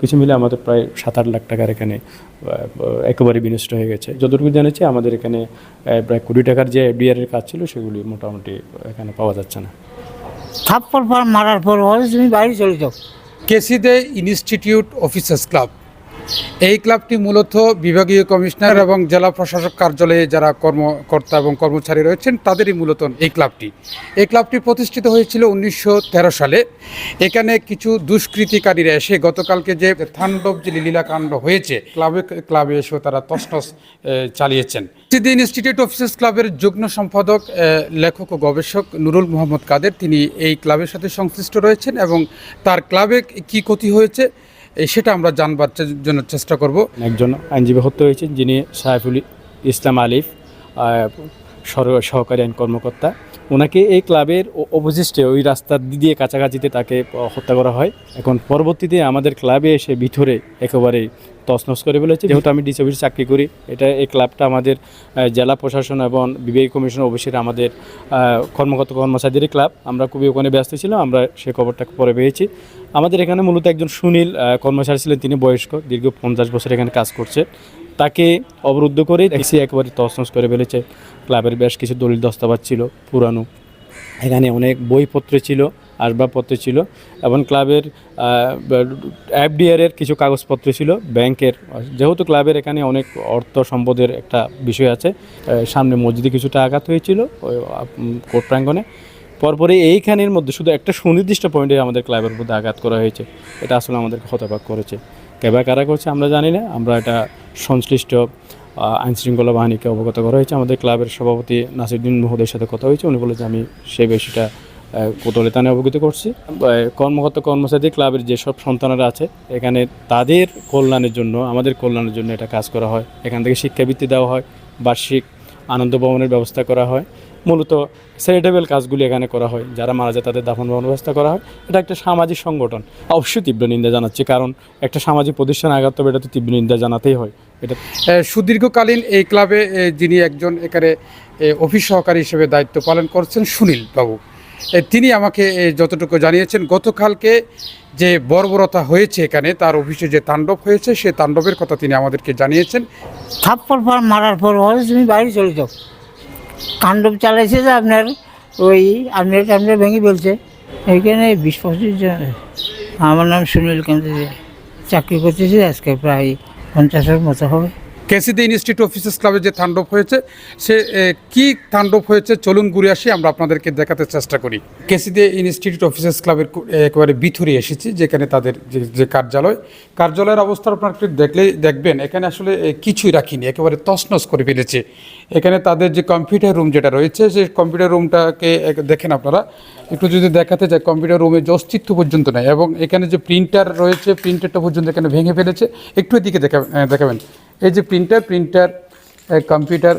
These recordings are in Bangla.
কিছু মিলে আমাদের প্রায় সাত আট লাখ টাকার এখানে একেবারে বিনষ্ট হয়ে গেছে। যতটুকু জানেছি আমাদের এখানে প্রায় কোটি টাকার যে এফডিআর এর কাজ ছিল সেগুলি মোটামুটি এখানে পাওয়া যাচ্ছে না। থাপ্পড় পর মারার পর তুমি বাইরে চলে যাও। কেসিদে ইনস্টিটিউট অফিসার্স ক্লাব। এই ক্লাবটি মূলত বিভাগীয় কমিশনার এবং জেলা প্রশাসক কার্যালয়ে যারা কর্মকর্তা এবং কর্মচারী রয়েছেন, তাদেরই মূলত এই ক্লাবটি। এই ক্লাবটি প্রতিষ্ঠিত হয়েছিল উনিশশো তেরো সালে। এখানে কিছু দুষ্কৃতিকারীরা এসে গতকালকে যে থান্ডব যে লীলাকাণ্ড হয়েছে, ক্লাবে ক্লাবে এসেও তারা তসনস চালিয়েছেন। সিদ্ধি ইনস্টিটিউট অফিসার্স ক্লাবের যুগ্ম সম্পাদক লেখক ও গবেষক নুরুল মোহাম্মদ কাদের, তিনি এই ক্লাবের সাথে সংশ্লিষ্ট রয়েছেন এবং তার ক্লাবে কি ক্ষতি হয়েছে সেটা আমরা জানবার জন্য চেষ্টা করব। একজন আইনজীবী হত্যা হয়েছেন, যিনি সাইফুল ইসলাম আলিফ সহকারী আইন কর্মকর্তা। ওনাকে এই ক্লাবের অবশিষ্টে ওই রাস্তার দিয়ে কাছাকাছিতে তাকে হত্যা করা হয়। এখন পরবর্তীতে আমাদের ক্লাবে এসে ভিতরে একেবারে তছনছ করে ফেলেছে। যেহেতু আমি ডিসি অফিসে চাকরি করি, এটা এই ক্লাবটা আমাদের জেলা প্রশাসন এবং বিবেক কমিশন অবশ্যই আমাদের কর্মকর্তা কর্মচারীদের ক্লাব। আমরা খুবই ওখানে ব্যস্ত ছিলাম, আমরা সে খবরটা পরে পেয়েছি। আমাদের এখানে মূলত একজন সুনীল কর্মচারী ছিলেন, তিনি বয়স্ক, দীর্ঘ পঞ্চাশ বছর এখানে কাজ করছে তাকে অবরুদ্ধ করে দেখছি একেবারে তছনছ করে ফেলেছে। ক্লাবের বেশ কিছু দলিল দস্তাবাজ ছিল, পুরানো। এখানে অনেক বইপত্র ছিল, আসবাবপত্র ছিল এবং ক্লাবের এফডিআরের কিছু কাগজপত্র ছিল, ব্যাংকের। যেহেতু ক্লাবের এখানে অনেক অর্থ সম্পদের একটা বিষয় আছে সামনে মসজিদে কিছুটা আঘাত হয়েছিল কোর্ট প্রাঙ্গণে। পরপরে এইখানের মধ্যে শুধু একটা সুনির্দিষ্ট পয়েন্টে আমাদের ক্লাবের মধ্যে আঘাত করা হয়েছে। এটা আসলে আমাদেরকে হতবাক করেছে। কেবা কারা করছে আমরা জানি না, আমরা এটা সংশ্লিষ্ট আইনশৃঙ্খলা বাহিনীকে অবগত করা হয়েছে। আমাদের ক্লাবের সভাপতি নাসিরুদ্দিন মহোদয়ের সাথে কথা হয়েছে। উনি বলে যে আমি সেই বিষয়টা কোতলে তানে অবগত করছি। কর্মকর্তা, কর্মচারী ক্লাবের যেসব সন্তানরা আছে, এখানে তাদের কল্যাণের জন্য, আমাদের কল্যাণের জন্য এটা কাজ করা হয়। এখান থেকে শিক্ষাবৃত্তি দেওয়া হয়, বার্ষিক আনন্দ ভবনের ব্যবস্থা করা হয়। মূলত চ্যারিটেবল কাজগুলি এখানে করা হয় যারা মারা যায় তাদের দাফন ভবন ব্যবস্থা করা হয়। এটা একটা সামাজিক সংগঠন। অবশ্যই তীব্র নিন্দা জানাচ্ছি কারণ একটা সামাজিক প্রতিষ্ঠান আঘাত তবে এটা তো তীব্র নিন্দা জানাতেই হয়। এটা সুদীর্ঘকালীন এই ক্লাবে যিনি একজন এখানে অফিস সহকারী হিসেবে দায়িত্ব পালন করছেন সুনীল বাবু। তিনি আমাকে যতটুকু জানিয়েছেন গতকালকে যে বর্বরতা হয়েছে এখানে তার অফিসে যে তাণ্ডব হয়েছে সে তাণ্ডবের কথা তিনি আমাদেরকে জানিয়েছেন। থাপ্পড় পর মারার পর তুমি বাইরে চলে যাও। কাণ্ডব চালাইছে যে আপনার ওই আপনার টামলে ভেঙে ফেলছে। এইখানে বিশ পঁচিশ জন, আমার নাম সুনীল কান্তি চাকরি করতেছি, আজকে প্রায় পঞ্চাশের মতো হবে। কেসিদি ইনস্টিটিউট অফিসার্স ক্লাবে যে তাণ্ডব হয়েছে, সে কি তাণ্ডব হয়েছে চলুন ঘুরে আসি, আমরা আপনাদেরকে দেখাতে চেষ্টা করি। কেসিদি ইনস্টিটিউট অফিসার্স ক্লাবের একেবারে ভিতরে এসেছি, যেখানে তাদের যে কার্যালয়। কার্যালয়ের অবস্থা আপনারা একটু দেখলেই দেখবেন, এখানে আসলে কিছুই রাখিনি, একেবারে তছনছ করে ফেলেছে। এখানে তাদের যে কম্পিউটার রুম যেটা রয়েছে সেই কম্পিউটার রুমটাকে দেখেন আপনারা, একটু যদি দেখাতে চাই কম্পিউটার রুমে যে অস্তিত্ব পর্যন্ত নেই, এবং এখানে যে প্রিন্টার রয়েছে, প্রিন্টারটা পর্যন্ত এখানে ভেঙে ফেলেছে, একটু এদিকে দেখাবেন। এই যে প্রিন্টার প্রিন্টার কম্পিউটার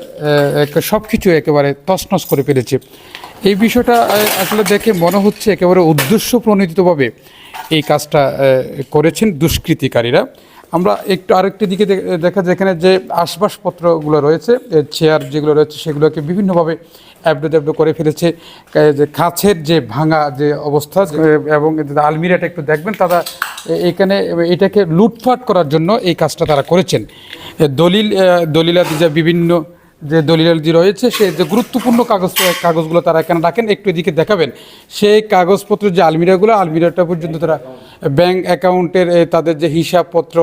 সব কিছু একেবারে তছনছ করে ফেলেছে। এই বিষয়টা আসলে দেখে মনে হচ্ছে একেবারে উদ্দেশ্য প্রণোদিতভাবে এই কাজটা করেছেন দুষ্কৃতিকারীরা। আমরা একটু আরেকটি দিকে দেখা যায় এখানে যে আসবাসপত্রগুলো রয়েছে চেয়ার যেগুলো রয়েছে সেগুলোকে বিভিন্নভাবে অ্যাবডো দ্যাবডো করে ফেলেছে। যে কাছের যে ভাঙা যে অবস্থা এবং আলমিরাটা একটু দেখবেন, তারা এখানে এটাকে লুটফাট করার জন্য এই কাজটা তারা করেছেন। দলিল দলিলাদি যে বিভিন্ন যে দলিলাদি রয়েছে, সে যে গুরুত্বপূর্ণ কাগজ কাগজগুলো তারা এখানে রাখেন। একটু এদিকে দেখাবেন, সেই কাগজপত্র যে আলমিরাগুলো আলমিরাটা পর্যন্ত তারা ব্যাংক অ্যাকাউন্টের তাদের যে হিসাবপত্র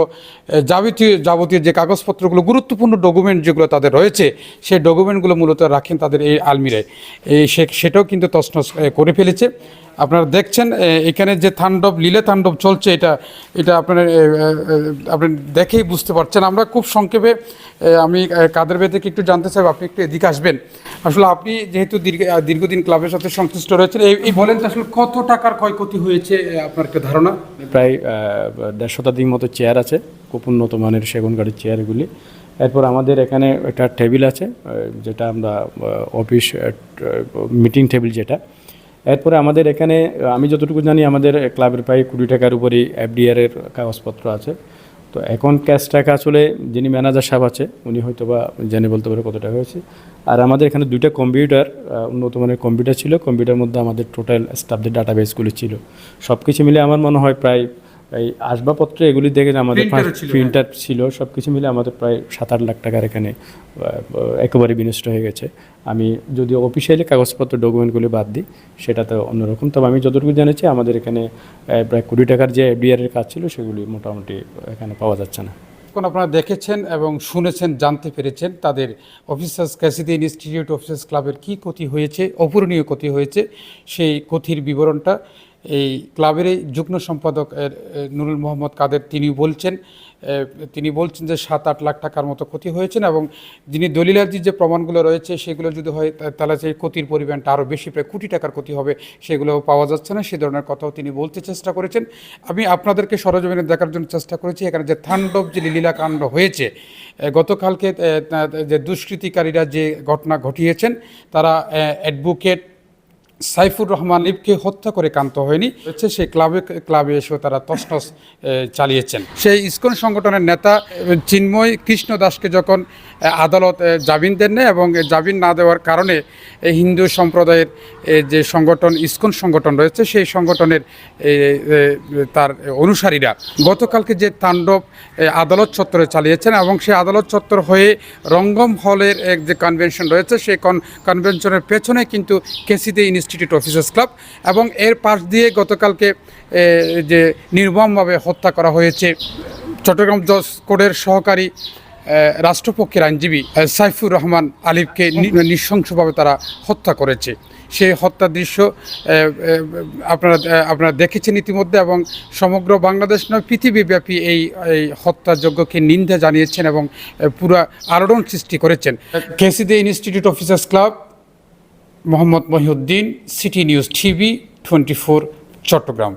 যাবতীয় যাবতীয় যে কাগজপত্রগুলো, গুরুত্বপূর্ণ ডকুমেন্ট যেগুলো তাদের রয়েছে, সেই ডকুমেন্টগুলো মূলত রাখেন তাদের এই আলমিরায়। এই সেটাও কিন্তু তছনছ করে ফেলেছে। আপনারা দেখছেন এখানে যে তাণ্ডব, লীলে তাণ্ডব চলছে, এটা এটা আপনারা আপনি দেখেই বুঝতে পারছেন। আমরা খুব সংক্ষেপে আমি কাদের থেকে একটু জানতে চাই আপনি একটু এদিকে আসবেন। আসলে আপনি যেহেতু দীর্ঘ দীর্ঘদিন ক্লাবের সাথে সংশ্লিষ্ট রয়েছেন, এই বলেন তো আসলে কত টাকার ক্ষয়ক্ষতি হয়েছে আপনার একটা ধারণা? প্রায় দেড় শতাধিক মতো চেয়ার আছে, খুব উন্নত মানের সেগুন গাড়ির চেয়ারগুলি। এরপর আমাদের এখানে একটা টেবিল আছে যেটা আমরা অফিস মিটিং টেবিল যেটা এরপরে আমাদের এখানে আমি যতটুকু জানি আমাদের ক্লাবের প্রায় কুড়ি টাকার উপরেই এফডিআর এর কাগজপত্র আছে। তো এখন ক্যাশ টাকা আসলে যিনি ম্যানেজার সাহেব আছে, উনি হয়তো বা জেনে বলতে পারে কত টাকা হয়েছে। আর আমাদের এখানে দুইটা কম্পিউটার উন্নত মানের কম্পিউটার ছিল। কম্পিউটার মধ্যে আমাদের টোটাল স্টাফদের ডাটাবেসগুলি ছিল। সব কিছু মিলে আমার মনে হয় প্রায় এই আসবাবপত্র এগুলি দেখে যে আমাদের প্রিন্টার ছিল সব কিছু মিলে আমাদের প্রায় সাত আট লাখ টাকার এখানে একেবারে বিনষ্ট হয়ে গেছে। আমি যদি অফিসিয়ালি কাগজপত্র ডকুমেন্টগুলি বাদ দিই সেটা তো অন্যরকম। তবে আমি যতটুকু জেনেছি আমাদের এখানে প্রায় কোটি টাকার যে এফডিআর এর কাজ ছিল সেগুলি মোটামুটি এখানে পাওয়া যাচ্ছে না। এখন আপনারা দেখেছেন এবং শুনেছেন জানতে পেরেছেন তাদের অফিসার্স ক্যাসিদি ইনস্টিটিউট অফিসার্স ক্লাবের কী ক্ষতি হয়েছে অপূরণীয় ক্ষতি হয়েছে সেই ক্ষতির বিবরণটা। এই ক্লাবের এই যুগ্ম সম্পাদক নুরুল মোহাম্মদ কাদের তিনি বলছেন তিনি বলছেন যে সাত আট লাখ টাকার মতো ক্ষতি হয়েছেন এবং যিনি দলিলার্জির যে প্রমাণগুলো রয়েছে সেগুলো যদি হয় তাহলে সেই ক্ষতির পরিমাণটা আরও বেশি, প্রায় কোটি টাকার ক্ষতি হবে সেগুলো পাওয়া যাচ্ছে না, সে ধরনের কথাও তিনি বলতে চেষ্টা করেছেন। আমি আপনাদেরকে সরজমিনে দেখার জন্য চেষ্টা করেছি, এখানে যে থান্ডব যে লীলাকাণ্ড হয়েছে গতকালকে যে দুষ্কৃতিকারীরা যে ঘটনা ঘটিয়েছেন, তারা অ্যাডভোকেট সাইফুর রহমান লিপকে হত্যা করে কান্ত হয়নি। হচ্ছে সেই ক্লাবে ক্লাবে এসেও তারা তসনস চালিয়েছেন। সেই ইস্কন সংগঠনের নেতা চিন্ময় কৃষ্ণ দাসকে যখন আদালত জামিন দেন এবং জামিন না দেওয়ার কারণে হিন্দু সম্প্রদায়ের যে সংগঠন, ইস্কন সংগঠন রয়েছে, সেই সংগঠনের তার অনুসারীরা গতকালকে যে তাণ্ডব আদালত চত্বরে চালিয়েছেন এবং সেই আদালত চত্বর হয়ে রঙ্গম হলের এক যে কনভেনশন রয়েছে, সেই কনভেনশনের পেছনে কিন্তু কেসিতে ইনস্টিটিউট অফিসার্স ক্লাব এবং এর পাশ দিয়ে গতকালকে যে নির্মমভাবে হত্যা করা হয়েছে। চট্টগ্রাম জজ কোর্টের সহকারী রাষ্ট্রপক্ষের আইনজীবী সাইফুর রহমান আলিফকে নৃশংসভাবে তারা হত্যা করেছে। সেই হত্যার দৃশ্য আপনারা আপনারা দেখেছেন ইতিমধ্যে এবং সমগ্র বাংলাদেশ নয়, পৃথিবীব্যাপী এই এই হত্যাযজ্ঞকে নিন্দা জানিয়েছেন এবং পুরা আলোড়ন সৃষ্টি করেছেন। কেসিদে institute officers club, Mohammad Mohiuddin, city news TV twenty Chittagong.